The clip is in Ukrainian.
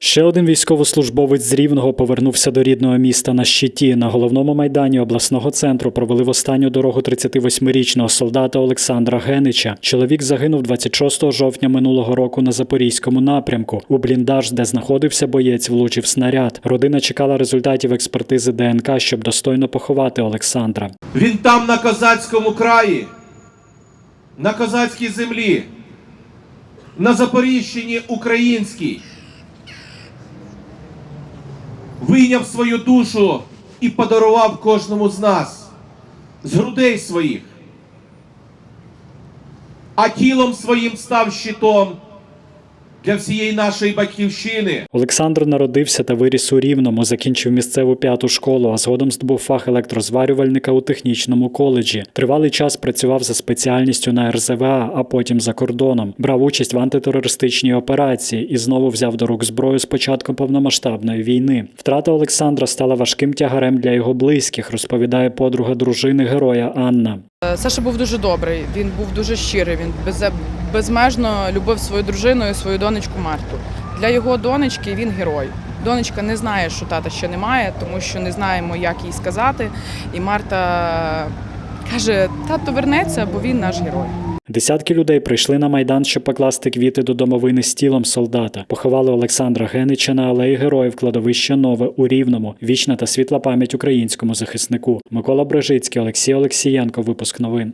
Ще один військовослужбовець з Рівного повернувся до рідного міста на щиті. На головному майдані обласного центру провели в останню дорогу 38-річного солдата Олександра Генича. Чоловік загинув 26 жовтня минулого року на запорізькому напрямку. У бліндаж, де знаходився боєць, влучив снаряд. Родина чекала результатів експертизи ДНК, щоб достойно поховати Олександра. Він там на козацькому краї, на козацькій землі, на Запоріжчині українській. Вийняв свою душу і подарував кожному з нас з грудей своїх, а тілом своїм став щитом для всієї нашої батьківщини. Олександр народився та виріс у Рівному, закінчив місцеву п'яту школу, а згодом здобув фах електрозварювальника у технічному коледжі. Тривалий час працював за спеціальністю на РЗВА, а потім за кордоном. Брав участь в антитерористичній операції і знову взяв до рук зброю з початком повномасштабної війни. Втрата Олександра стала важким тягарем для його близьких, розповідає подруга дружини героя Анна. Е, Саша був дуже добрий, він був дуже щирий. Він безмежно любив свою дружину і свою донечку Марту. Для його донечки він герой. Донечка не знає, що тата ще немає, тому що не знаємо, як їй сказати. І Марта каже: тато вернеться, бо він наш герой. Десятки людей прийшли на майдан, щоб покласти квіти до домовини з тілом солдата. Поховали Олександра Генича на алеї героїв кладовище Нове у Рівному. Вічна та світла пам'ять українському захиснику. Микола Брежицький, Олексій Олексієнко. Випуск новин.